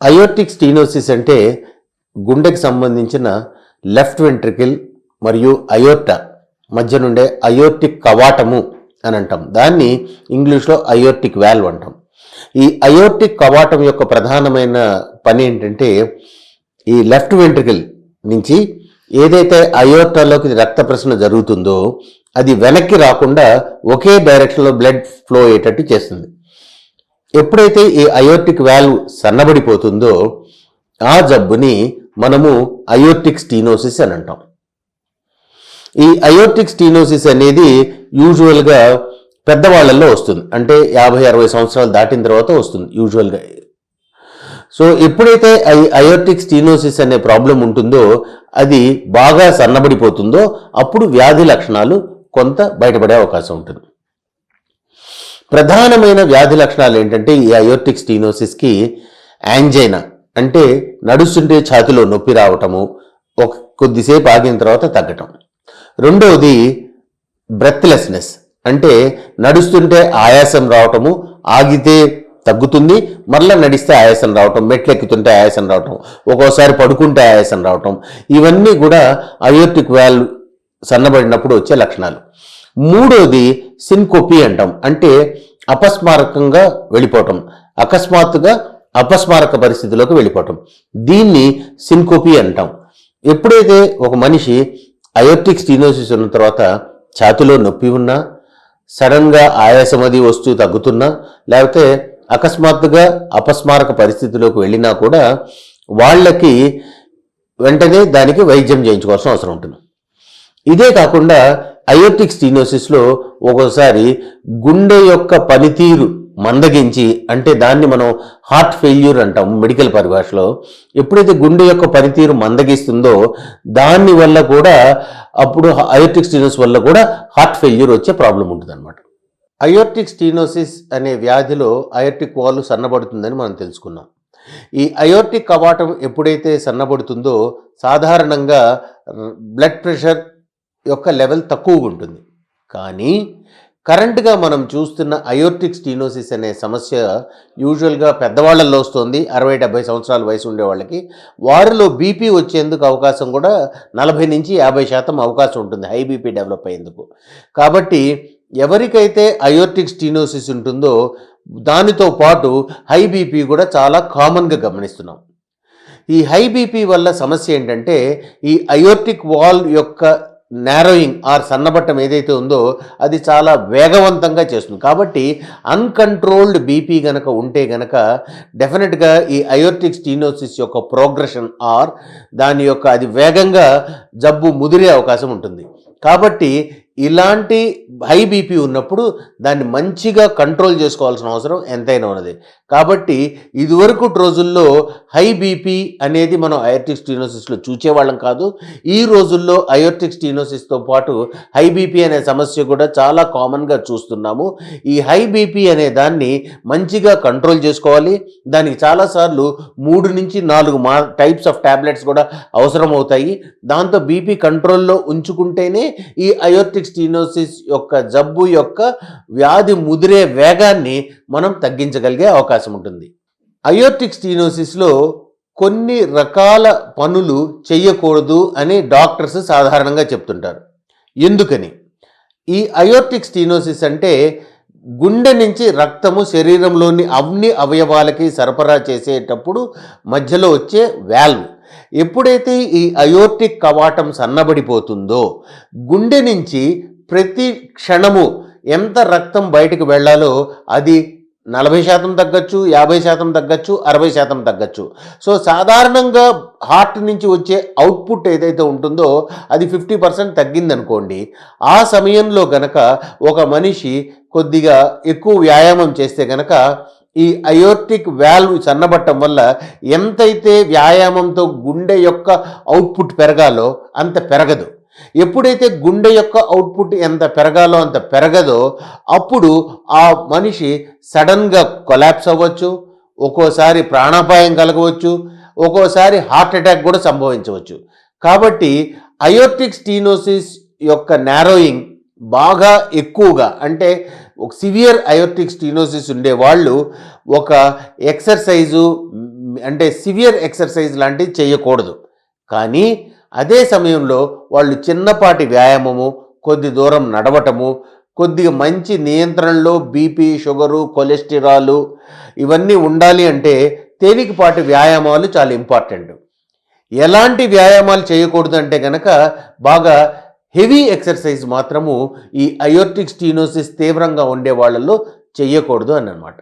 Aortic stenosis అంటే గుండెకి సంబంధించిన లెఫ్ట్ వెంట్రికిల్ మరియు అయోర్ట మధ్య నుండే అయోర్టిక్ కవాటము అని అంటాం. దాన్ని ఇంగ్లీష్లో అయోర్టిక్ వాల్వ్ అంటాం. ఈ అయోర్టిక్ కవాటం యొక్క ప్రధానమైన పని ఏంటంటే ఈ లెఫ్ట్ వెంట్రికిల్ నుంచి ఏదైతే అయోర్టాలోకి రక్త ప్రసరణ జరుగుతుందో అది వెనక్కి రాకుండా ఒకే డైరెక్షన్లో బ్లడ్ ఫ్లో అయ్యేటట్టు చేస్తుంది. ఎప్పుడైతే ఈ అయోర్టిక్ వాల్వ్ సన్నబడిపోతుందో ఆ జబ్బుని మనము అయోర్టిక్ స్టీనోసిస్ అని అంటాం. ఈ అయోర్టిక్ స్టీనోసిస్ అనేది యూజువల్గా పెద్దవాళ్ళల్లో వస్తుంది. అంటే యాభై అరవై సంవత్సరాలు దాటిన తర్వాత వస్తుంది యూజువల్గా. సో ఎప్పుడైతే ఐ అయోర్టిక్ స్టీనోసిస్ అనే ప్రాబ్లం ఉంటుందో అది బాగా సన్నబడిపోతుందో అప్పుడు వ్యాధి లక్షణాలు కొంత బయటపడే అవకాశం ఉంటుంది. ప్రధానమైన వ్యాధి లక్షణాలు ఏంటంటే ఈ అయోర్టిక్ స్టీనోసిస్కి యాంజైనా. అంటే నడుస్తుంటే ఛాతిలో నొప్పి రావటము ఒక కొద్దిసేపు ఆగిన తర్వాత తగ్గటం. రెండవది బ్రెత్లెస్నెస్. అంటే నడుస్తుంటే ఆయాసం రావటము ఆగితే తగ్గుతుంది మరలా నడిస్తే ఆయాసం రావటం మెట్లు ఎక్కుతుంటే ఆయాసం రావటం ఒక్కోసారి పడుకుంటే ఆయాసం రావటం ఇవన్నీ కూడా అయోర్టిక్ వాల్వ్ సన్నబడినప్పుడు వచ్చే లక్షణాలు. మూడోది సిన్కోపి అంటాం. అంటే అపస్మారకంగా వెళ్ళిపోవటం. అకస్మాత్తుగా అపస్మారక పరిస్థితిలోకి వెళ్ళిపోవటం. దీన్ని సిన్కోపి అంటాం. ఎప్పుడైతే ఒక మనిషి అయోటిక్ స్టీనోసిస్ ఉన్న తర్వాత ఛాతిలో నొప్పి ఉన్నా సడన్గా ఆయాసం అది వస్తూ తగ్గుతున్నా లేకపోతే అకస్మాత్తుగా అపస్మారక పరిస్థితిలోకి వెళ్ళినా కూడా వాళ్ళకి వెంటనే దానికి వైద్యం చేయించుకోవాల్సిన అవసరం ఉంటుంది. ఇదే కాకుండా అయోటిక్ స్టీనోసిస్లో ఒక్కోసారి గుండె యొక్క పనితీరు మందగించి అంటే దాన్ని మనం హార్ట్ ఫెయిల్యూర్ అంటాం మెడికల్ పరిభాషలో. ఎప్పుడైతే గుండె యొక్క పనితీరు మందగిస్తుందో దాని వల్ల కూడా అప్పుడు అయోటిక్ స్టీనోస్ వల్ల కూడా హార్ట్ ఫెయిల్యూర్ వచ్చే ప్రాబ్లం ఉంటుంది అనమాట అయోర్టిక్ స్టీనోసిస్ అనే వ్యాధిలో అయోర్టిక్ వాల్వ్ సన్నబడుతుందని మనం తెలుసుకున్నాం. ఈ అయోర్టిక్ కవాటం ఎప్పుడైతే సన్నబడుతుందో సాధారణంగా బ్లడ్ ప్రెషర్ యొక్క లెవెల్ తక్కువగా ఉంటుంది. కానీ కరెంట్గా మనం చూస్తున్న అయోర్టిక్ స్టీనోసిస్ అనే సమస్య యూజువల్గా పెద్దవాళ్ళల్లో వస్తుంది. అరవై డెబ్బై సంవత్సరాల వయసు ఉండే వాళ్ళకి. వారిలో బీపీ వచ్చేందుకు అవకాశం కూడా నలభై నుంచి యాభై శాతం అవకాశం ఉంటుంది. హై బీపీ డెవలప్ అయ్యేందుకు. కాబట్టి ఎవరికైతే అయోర్టిక్ స్టీనోసిస్ ఉంటుందో దానితో పాటు హై బీపీ కూడా చాలా కామన్గా గమనిస్తున్నాం. ఈ హై బీపీ వల్ల సమస్య ఏంటంటే ఈ అయోర్టిక్ వాల్ యొక్క నేరోయింగ్ ఆర్ సన్నబట్టం ఏదైతే ఉందో అది చాలా వేగవంతంగా చేస్తుంది. కాబట్టి అన్కంట్రోల్డ్ బీపీ గనక ఉంటే గనక డెఫినెట్గా ఈ అయోర్టిక్ స్టీనోసిస్ యొక్క ప్రోగ్రెషన్ ఆర్ దాని యొక్క అది వేగంగా జబ్బు ముదిరే అవకాశం ఉంటుంది. కాబట్టి ఇలాంటి హై బీపీ ఉన్నప్పుడు దాన్ని మంచిగా కంట్రోల్ చేసుకోవాల్సిన అవసరం ఎంతైనా ఉన్నది. కాబట్టి ఇదివరకు రోజుల్లో హై బీపీ అనేది మనం అయోర్టిక్ స్టీనోసిస్లో చూచేవాళ్ళం కాదు. ఈ రోజుల్లో అయోర్టిక్ స్టీనోసిస్తో పాటు హై బీపీ అనే సమస్య కూడా చాలా కామన్గా చూస్తున్నాము. ఈ హై బీపీ అనే దాన్ని మంచిగా కంట్రోల్ చేసుకోవాలి. దానికి చాలాసార్లు మూడు నుంచి నాలుగు మా టైప్స్ ఆఫ్ ట్యాబ్లెట్స్ కూడా అవసరం అవుతాయి దాంతో బీపీ కంట్రోల్లో ఉంచుకుంటేనే ఈ అయోర్టిక్ స్టీనోసిస్ యొక్క జబ్బు యొక్క వ్యాధి ముదిరే వేగాన్ని మనం తగ్గించగలిగే అవకాశం ఉంటుంది. అయోటిక్ స్టీనోసిస్లో కొన్ని రకాల పనులు చేయకూడదు అని డాక్టర్స్ సాధారణంగా చెప్తుంటారు. ఎందుకని? ఈ అయోటిక్ స్టీనోసిస్ అంటే గుండె నుంచి రక్తము శరీరంలోని అన్ని అవయవాలకి సరఫరా చేసేటప్పుడు మధ్యలో వచ్చే వాల్వ్. ఎప్పుడైతే ఈ అయోర్టిక్ కవాటం సన్నబడిపోతుందో గుండె నుంచి ప్రతి క్షణము ఎంత రక్తం బయటకు వెళ్ళాలో అది నలభై శాతం తగ్గచ్చు యాభై శాతం తగ్గచ్చు అరవై శాతం తగ్గచ్చు. సో సాధారణంగా హార్ట్ నుంచి వచ్చే అవుట్పుట్ ఏదైతే ఉంటుందో అది ఫిఫ్టీ పర్సెంట్ తగ్గిందనుకోండి. ఆ సమయంలో గనక ఒక మనిషి కొద్దిగా ఎక్కువ వ్యాయామం చేస్తే గనక ఈ అయోర్టిక్ వాల్వ్ సన్నబట్టం వల్ల ఎంతైతే వ్యాయామంతో గుండె యొక్క అవుట్పుట్ పెరగాలో అంత పెరగదు. ఎప్పుడైతే గుండె యొక్క అవుట్పుట్ ఎంత పెరగాలో అంత పెరగదో అప్పుడు ఆ మనిషి సడన్గా కొలాప్స్ అవ్వచ్చు ఒక్కోసారి ప్రాణాపాయం కలగవచ్చు ఒక్కోసారి హార్ట్ అటాక్ కూడా సంభవించవచ్చు. కాబట్టి అయోర్టిక్ స్టీనోసిస్ యొక్క నారోయింగ్ బాగా ఎక్కువగా అంటే ఒక సివియర్ అయోర్టిక్ స్టీనోసిస్ ఉండే వాళ్ళు ఒక ఎక్సర్సైజు అంటే సివియర్ ఎక్సర్సైజ్ లాంటివి చేయకూడదు. కానీ అదే సమయంలో వాళ్ళు చిన్నపాటి వ్యాయామము కొద్ది దూరం నడవటము కొద్దిగా మంచి నియంత్రణలో బీపీ షుగరు కొలెస్టిరాలు ఇవన్నీ ఉండాలి అంటే తేలికపాటి వ్యాయామాలు చాలా ఇంపార్టెంట్. ఎలాంటి వ్యాయామాలు చేయకూడదు అంటే కనుక బాగా హెవీ ఎక్సర్సైజ్ మాత్రము ఈ అయోర్టిక్ స్టీనోసిస్ తీవ్రంగా ఉండే వాళ్ళల్లో చెయ్యకూడదు అని అనమాట